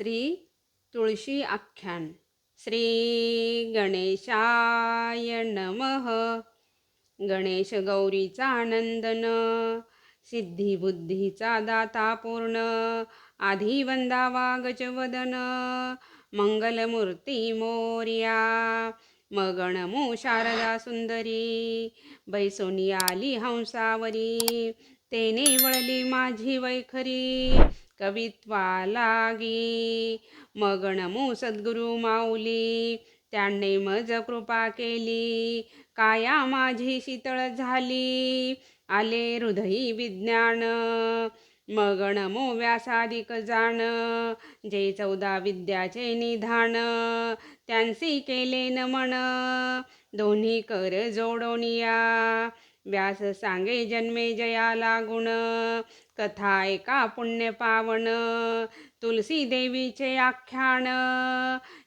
श्री तुळशी आख्यान. श्री गणेशाय नमः. गणेश गौरीचा आनंदन. सिद्धिबुद्धीचा दाता पूर्ण. आधी वंदावा गजवदन मंगलमूर्ती मोर्या. मगणमू शारदा सुंदरी. बैसोनी आली हंसावरी. तेने वळली माझी वैखरी. कवित्वा लागी मगणमू सद्गुरु माऊली त्यांनी मज कृपा केली. काया माझी शीतळ झाली. आले हृदयी विज्ञान. मगणमो व्यासादिक जाण जे चौदा विद्याचे निधान त्यांसी केले नमन दोन्ही कर जोडोनिया. व्यास सांगे जन्मे जया गुण कथा एका पुण्य पावन. तुलसी देवीचे आख्यान.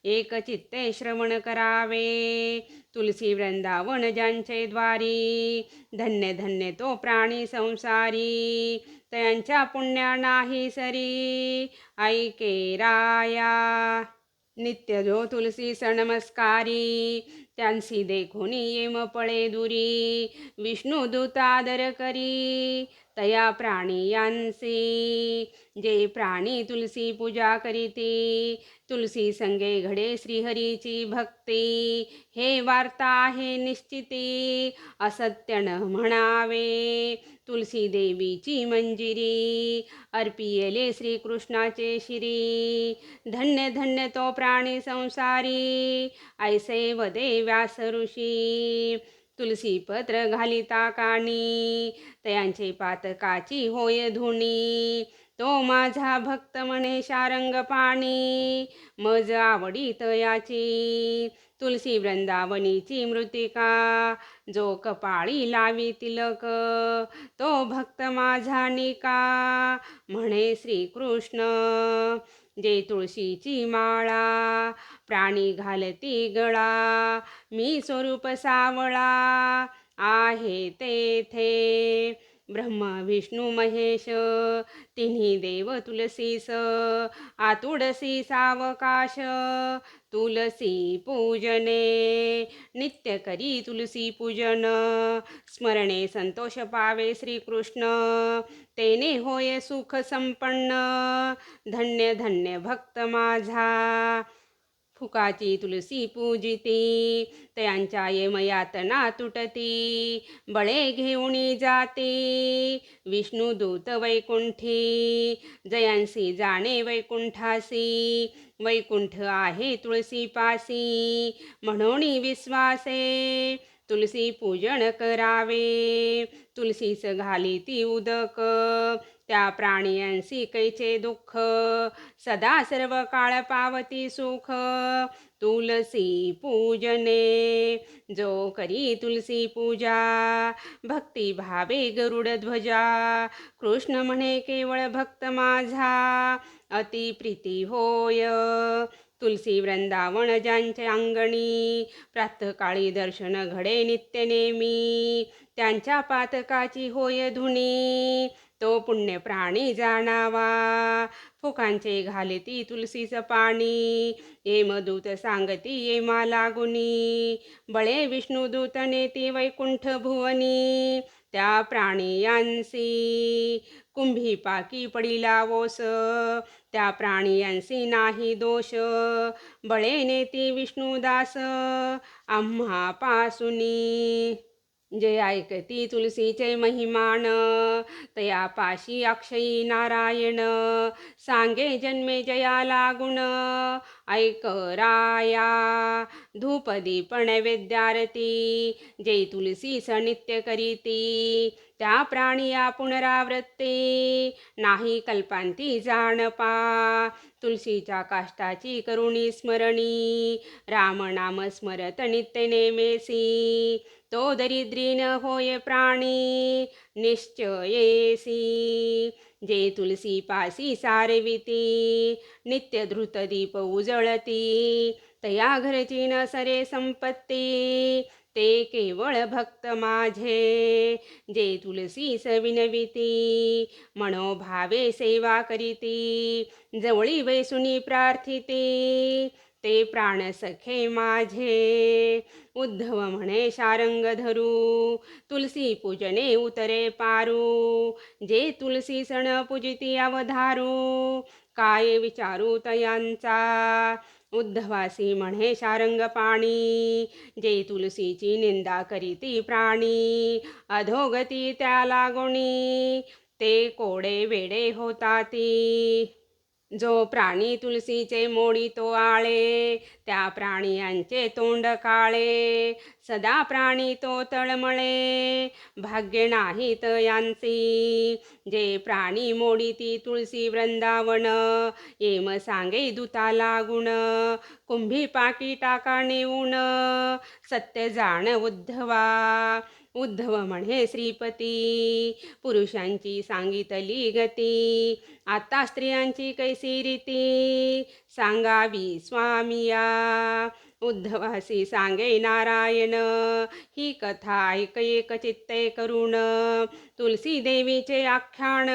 एक चित्ते श्रवण करावे. तुलसी वृंदावन ज्यांचे द्वारी. धन्य धन्य तो प्राणी संसारी. त्यांच्या पुण्या नाही सरी. ऐके राया. नित्य जो तुलसी सणमस्कारी त्यांसी देखुनी येम पळे दुरी विष्णू दूतादर करी। तया प्राणी यांसी। जे प्राणी तुलसी पूजा करीती तुलसी संगे घडे श्रीहरीची भक्ती। हे वार्ता आहे निश्चिती असत्य न म्हणावे। तुलसी देवीची मंजिरी अर्पियले श्रीकृष्णाचे शिरी। धन्य धन्य तो प्राणी संसारी ऐसे वदे व्यास ऋषी। तुलसी पत्र घालिता काणी तयांचे पातकाची होय धुनी तो माझा भक्त म्हणे शारंग पाणी मज आवडी तयाची तुलसी वृंदावनीची मृतिका जो कपाळी लावी तिलक तो भक्त माझा निका म्हणे श्रीकृष्ण जे तुळशीची माळा प्राणी घालती गळा मी स्वरूप सावळा आहे तेथे ब्रह्मा विष्णू महेश तिन्ही देव तुलसीस आतुडसी सावकाश तुलसी पूजने. नित्य करी तुलसी पूजन स्मरणे संतोष पावे श्रीकृष्ण तेने होय सुख संपन्न. धन्य धन्य भक्त माझा. फुकाची तुलसी पूजिती तयांच्या येमयातना तुटती बळे घेऊन जाते. विष्णुदूत वैकुंठी जयांसी जाणे वैकुंठासी. वैकुंठ आहे तुळसी पासी म्हणून विश्वासे. तुलसी पूजन करावे. तुलसीस घाली ती उदक त्या प्राणियांसी कैचे दुःख सदा सर्व काळ पावती सुख. तुलसी पूजने जो करी तुलसी पूजा भक्ती भावे गरुड ध्वजा. कृष्ण म्हणे केवळ भक्त माझा अति प्रीती होय. तुलसी वृंदावन ज्यांचे अंगणी प्रातकाळी दर्शन घडे नित्य नेमी त्यांच्या पातकाची होय धुनी तो पुण्य प्राणी जाणावा. फुकांचे घालती तुलसीचं पाणी ये मदूत सांगती ये माला गुणी. बळे विष्णुदूत नेती वैकुंठ भुवनी त्या प्राणियांसी कुंभी पाकी पडिला वोस त्या प्राणियांसी नाही दोष. बळे नेती विष्णुदास आम्हा पासुनी जे ऐकती तुलसीचे महिमान तया पाशी अक्षयी नारायण. सांगे जन्मे जया लागुण ऐक राया. धूपदीपण दीप जे तुलसी नित्य करीती. त्या प्राणी पुनरावृत्ते. नाही कल्पांती जाणपा. तुलसीच्या काष्टाची करुणी स्मरणी. रामनाम स्मरत नित्य नेमेसी. तो दरिद्री न होय प्राणी निश्चयेसी जे तुलसी पासी सारविती नित्य धृत दीप उजळती. तया घरची न सरे संपत्ती. ते केवळ भक्त माझे. जे तुलसी सविनविती मनोभावे सेवा करीती जवळी वैसुनी प्रार्थिती ते प्राण सखे माझे. उद्धव म्हणे शारंग धरू तुलसी पूजने उतरे पारू. जे तुलसी सण पूजिती अवधारू. काय विचारू तयांचा? उद्धवासी म्हणे शारंग पाणी जे तुलसीची निंदा करीती प्राणी। अधोगती त्या गुणी। ते कोडे वेडे होताती। जो प्राणी तुलसीचे मोडी तो आळे त्या प्राणियांचे तोंड काळे. सदा प्राणी तो तळमळे भाग्य नाहीत यांची. जे प्राणी मोडी ती तुळसी वृंदावन येम सांगे दुता लागुण कुंभी पाकी टाका नेऊन सत्य जाण उद्धवा. उद्धव म्हणे श्रीपती पुरुषांची सांगितली गती आता स्त्रियांची कैसी रीती? सांगावी स्वामिया उद्धवासी सांगे नारायण. ही कथा ऐक एक चित्ते करून तुलसी देवीचे आख्यान.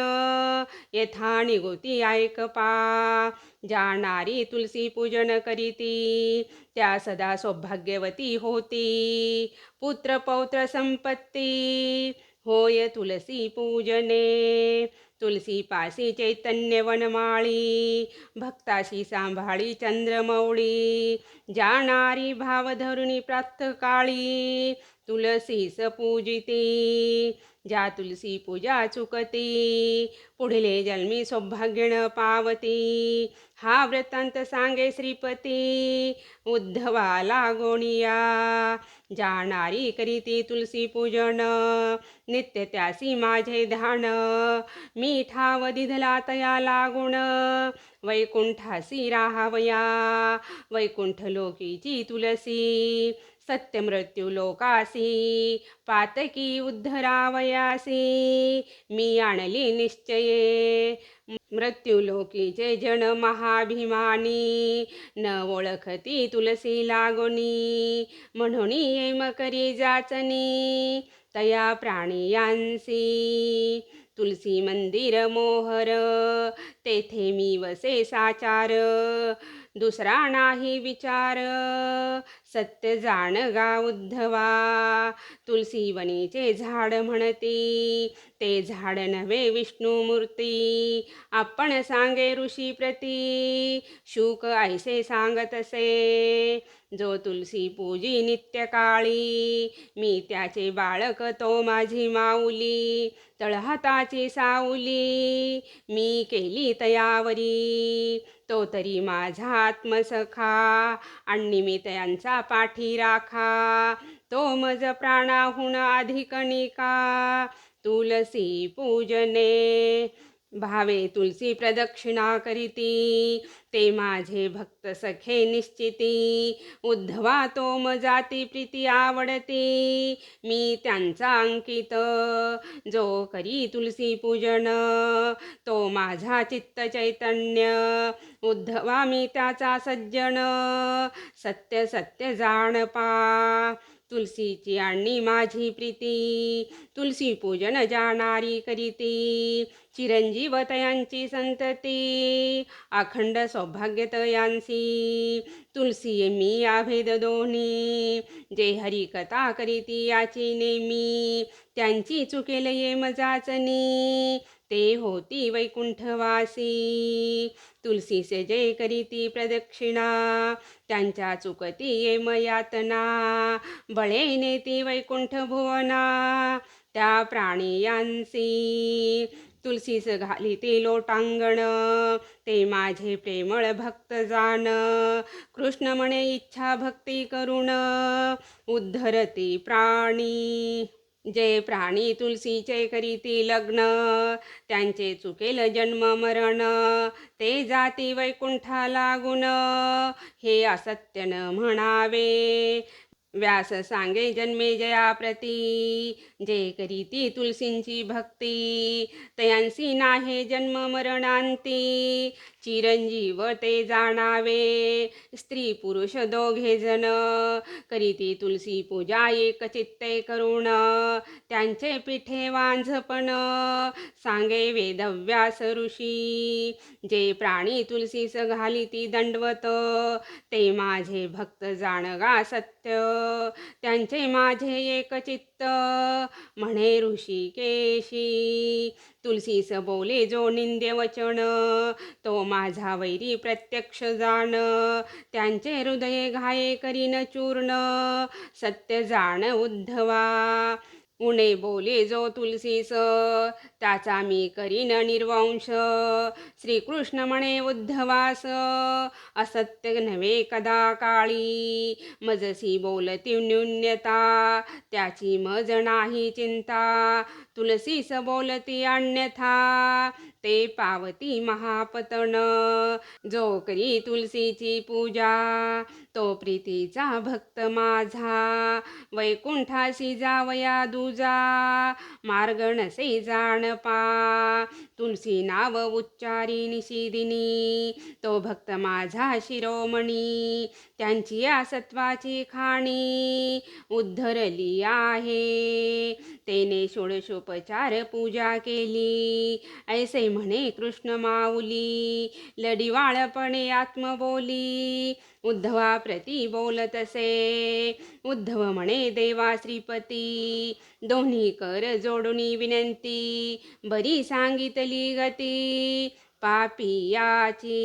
यथा निगोती ऐक पा. जाणारी तुलसी पूजन करीती. त्या सदा सौभाग्यवती होती. पुत्र पौत्र संपत्ती. होय तुलसी पूजने. तुलसी पासी चैतन्य वनमाळी भक्ताशी सांभाळी चंद्रमौळी जाणारी भावधरुणी प्रातकाळी तुलसीस पूजिती. ज्या तुलसी पूजा चुकती पुढले जन्मी सौभाग्य न पावती. हा वृत्तांत सांगे श्रीपती उद्धवाला गोणिया जाणारी करीती तुलसी पूजन नित्य त्यासी माझे ध्यान मी ठाव दिधला तया लागुण वैकुंठासी राहावया. वैकुंठ लोकीची तुलसी सत्यमृत्युलोकासी पातकी उद्धरावयासी मी आणली निश्चये. मृत्युलोकीचे जन महाभिमानी न ओळखती तुलसी लागोनी म्हणून येम करी जाचनी तया प्राणियांसी तुलसी मंदिर मोहर तेथे मी वसे साचार दुसरा नाही विचार. सत्य जाण गा उद्धवा. तुलसी वनीचे झाड म्हणती. ते झाड नव्हे विष्णुमूर्ती आपण सांगे ऋषी प्रती. शुक ऐसे सांगतसे जो तुलसी पूजी नित्यकाळी मी त्याचे बाळक तो माझी माऊली. तळहाताची साऊली मी केली तयावरी. तो तरी माझा आत्मसखा. आणि मी त्यांचा पाठी राखा तो मज प्राणाहून अधिकणिका तुलसी पूजने। भावे तुलसी प्रदक्षिणा करीती। ते माझे भक्त सखे निश्चिती। उद्धवा तो मजाती प्रीती आवडती। मी त्यांचा अंकित। जो करी तुलसी पूजन तो माझा चित्त चैतन्य। उद्धवा मी त्याचा सज्जन। सत्य सत्य जाण पा तुलसीची आणि माझी प्रीती. तुलसी पूजन जाणारी करीती. चिरंजीव तयांची संतती. अखंड सौभाग्य तयांसी. तुलसी मी आभेद दोन्ही. जे हरिकथा करीती याची नेमी त्यांची चुकेल ये मजाचनी. ते होती वैकुंठवासी. तुलसीसे जय करीती प्रदक्षिणा त्यांच्या चुकती ये मयातना. बळे नेती वैकुंठ भुवना त्या प्राणियांसी. तुलसीस घाली ते लोटांगण ते माझे प्रेमळ भक्त जाण. कृष्ण म्हणे इच्छा भक्ती करुण उद्धरती प्राणी. जे प्राणी तुलसीचे करीती लग्न त्यांचे चुकेल जन्म मरण ते जाती वैकुंठा लागून हे असत्य न म्हणावे. व्यास सांगे जन्मे जया प्रती जे करीती तुलसींची भक्ती तयांसी नाहे जन्म मरणांती. चिरंजीव ते जाणावे स्त्री पुरुष दोघे जण. करीती तुलसी पूजा एक चित्ते करुण त्यांचे पिठे वांझपण. सांगे वेदव्यास ऋषी जे प्राणी तुलसीस घालिती दंडवत. ते माझे भक्त जाणगा सत्य त्यांचे माझे एक चित्त. म्हणे ऋषिकेशी तुलसीस बोले जो निंद्य वचन तो माझा वैरी प्रत्यक्ष जाण. त्यांचे हृदय घाये करीन चूर्ण सत्य जाण उद्धवा. उणे बोले जो तुलसीस त्याचा मी करीन निर्वंश. श्रीकृष्ण म्हणे उद्धवास असत्य नव्हे कदा काळी. मजसी बोलती न्यून्यता त्याची मज नाही चिंता. तुलसीस बोलती अन्यथा ते पावती महापतन. जो करी तुलसीची पूजा तो प्रीतीचा भक्त माझा. वैकुंठाशी जावया दुजा मार्ग नसे जाण पा तुलसी नाव उच्चारी निशिदिनी तो भक्त माझा शिरोमणी त्यांची या सत्वाची खाणी उद्धरली आहे. तेने षोडशोपचार पूजा केली. ऐसे म्हणे कृष्ण माऊली लढिवाळपणे आत्मबोली उद्धवा प्रती बोलतसे उद्धव म्हणे देवा श्रीपती दोन्ही कर जोडुनी विनंती. बरी सांगितली गती पापियाची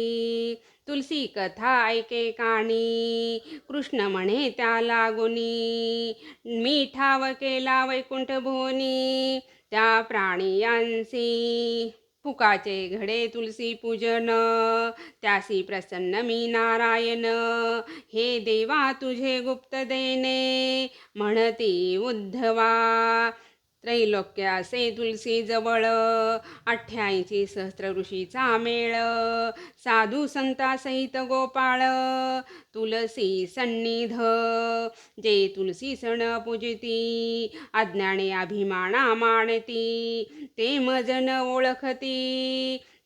तुलसी कथा ऐके काणी कृष्ण म्हणे त्या लागुनी मी ठाव केला वैकुंठ भोनी त्या प्राणियांसी फुकाचे घडे तुलसी पूजन त्यासी प्रसन्न मी नारायण हे देवा तुझे गुप्त देणे म्हणती उद्धवा त्रैलोक्यासे तुलसी जवळ अठ्ठ्याऐंशी सहस्र ऋषीचा मेळ साधू संता सहित गोपाळ तुलसी सन्निध जे तुलसी सण पूजिती अज्ञाने अभिमाना मानती ते मजन ओळखती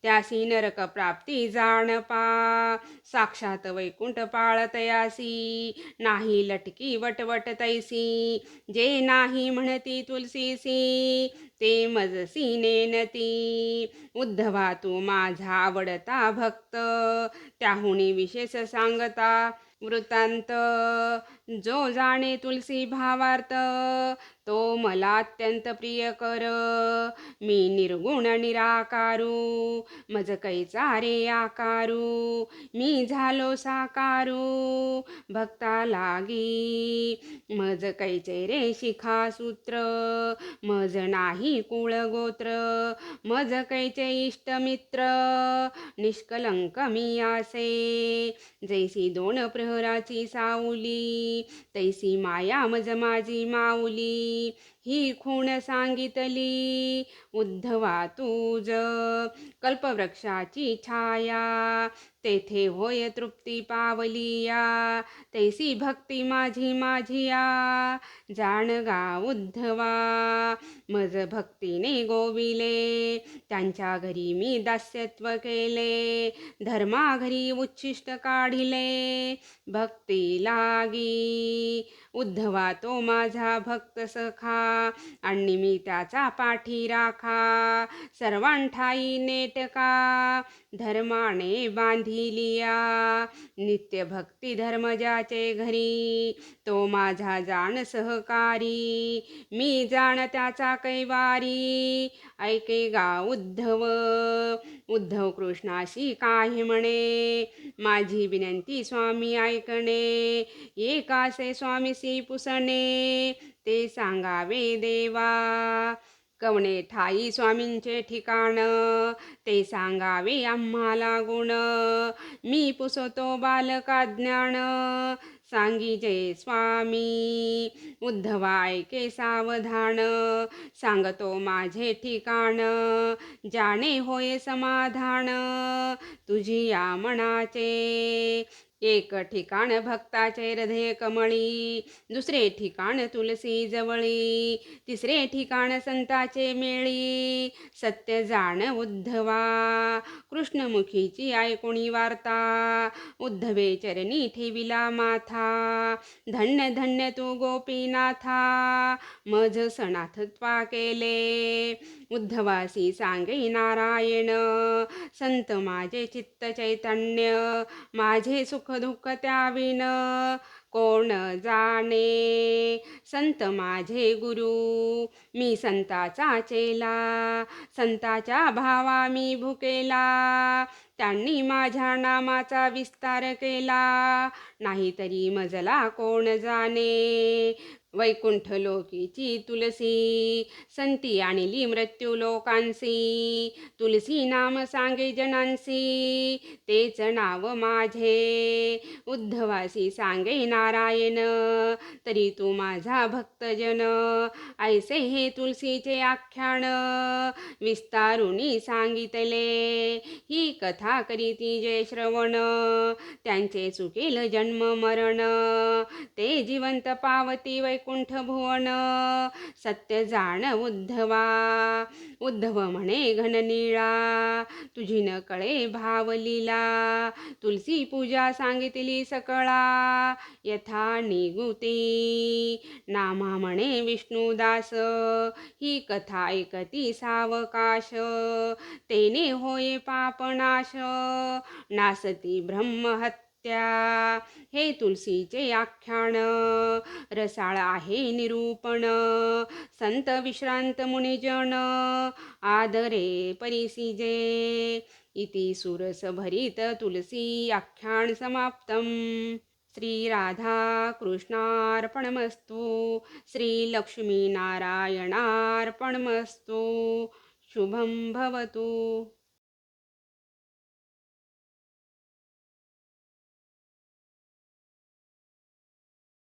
त्यासी नरक प्राप्ती जाण पा साक्षात वैकुंठ पाळतयासी. नाही लटकी वटवट तैसी. जे नाही म्हणती तुलसीसी ते मजसी नेनती. उद्धवा तू माझा आवडता भक्त. त्याहुनी विशेष सांगता वृत्तांत. जो जाणे तुलसी भावार्थ तो मला अत्यंत प्रिय कर. मी निर्गुण निराकारू मज कैचा रे आकारू मी झालो साकारू भक्ता लागी. मज कैचे रे शिखा सूत्र मज नाही कुळ गोत्र मज कैचे इष्टमित्र निष्कलंक मी आसे. जैसी दोन प्रहराची साऊली तैसी माया मज माझी माऊली. me ही खूण सांगितली. उद्धवा तुज कल्पवृक्षाची छाया. तेथे होय तृप्ती पावलिया. तैसी भक्ती माझी माझिया. जाण गा उद्धवा. मज भक्तीने गोविले. त्यांच्या घरी मी दास्यत्व केले. धर्मा घरी उच्छिष्ट काढिले. भक्ती लागी. उद्धवा तो माझा भक्त सखा. आणि मी त्याचा पाठी राखा. सर्वांठाई नेटका धर्माने बांधिलिया. नित्य भक्ती धर्मजाचे घरी तो माझा जाण सहकारी. मी जाण त्याचा कैवारी. ऐके गा उद्धव उद्धव कृष्णाशी काही म्हणे. माझी विनंती स्वामी ऐकणे. एकासे स्वामीसी पुसणे. ते सांगावे देवा. कवणे ठाई स्वामींचे ठिकाण ते सांगावे आम्हाला गुण. मी पुसतो बालका ज्ञान सांगी जय स्वामी. उद्धवाय के सावधान सांगतो माझे ठिकाण जाणे होय समाधान. तुझी या मनाचे एक ठिकाण भक्ताचे हृदय कमळी दुसरे ठिकाण तुलसी जवळी तिसरे ठिकाण संताचे मेळी. सत्य जाण उद्धवा कृष्णमुखीची ऐकुणी वार्ता उद्धवे चरणी ठेविला माथा. धन्य धन्य तू गोपीनाथा मज सणाथत्वा केले. उद्धवासी सांगे नारायण. संत माझे चित्त चैतन्य माझे सुख दुःख त्याविन. कोण जाणे? संत माझे गुरु मी संताचा चेला. संताच्या भावा मी भुकेला. त्यांनी माझ्या नामाचा विस्तार केला. नाहीतरी मजला कोण जाणे? वैकुंठ लोकीची तुलसी संती आणली मृत्यू लोकांसी. तुलसी नाम सांगे जनांसी तेच नाव माझे. उद्धवासी सांगे नारायण तरी तू माझा भक्तजन. ऐसे हे तुलसीचे आख्यान विस्तारुनी सांगितले. ही कथा करीती जय श्रवण त्यांचे चुकेल जन्म मरण. ते जिवंत पावती वैकुंठ भुवन सत्य जाण उद्धवा उद्धव म्हणे घननीळा तुझी न कळे भावलीला तुलसी पूजा सांगितली सकळा यथा निगुती नामा म्हणे विष्णुदास ही कथा ऐकती सावकाश तेने होय पापनाश नासती ब्रह्महत्या त्या हे तुलसीचे आख्यान. रसाळ आहे निरूपण. संत विश्रांत मुनिजन आदरे परिसिजे. इति सुरस भरित तुलसी आख्यान समाप्तम. श्री राधा कृष्णार्पणमस्तु. श्री शुभं भवतु.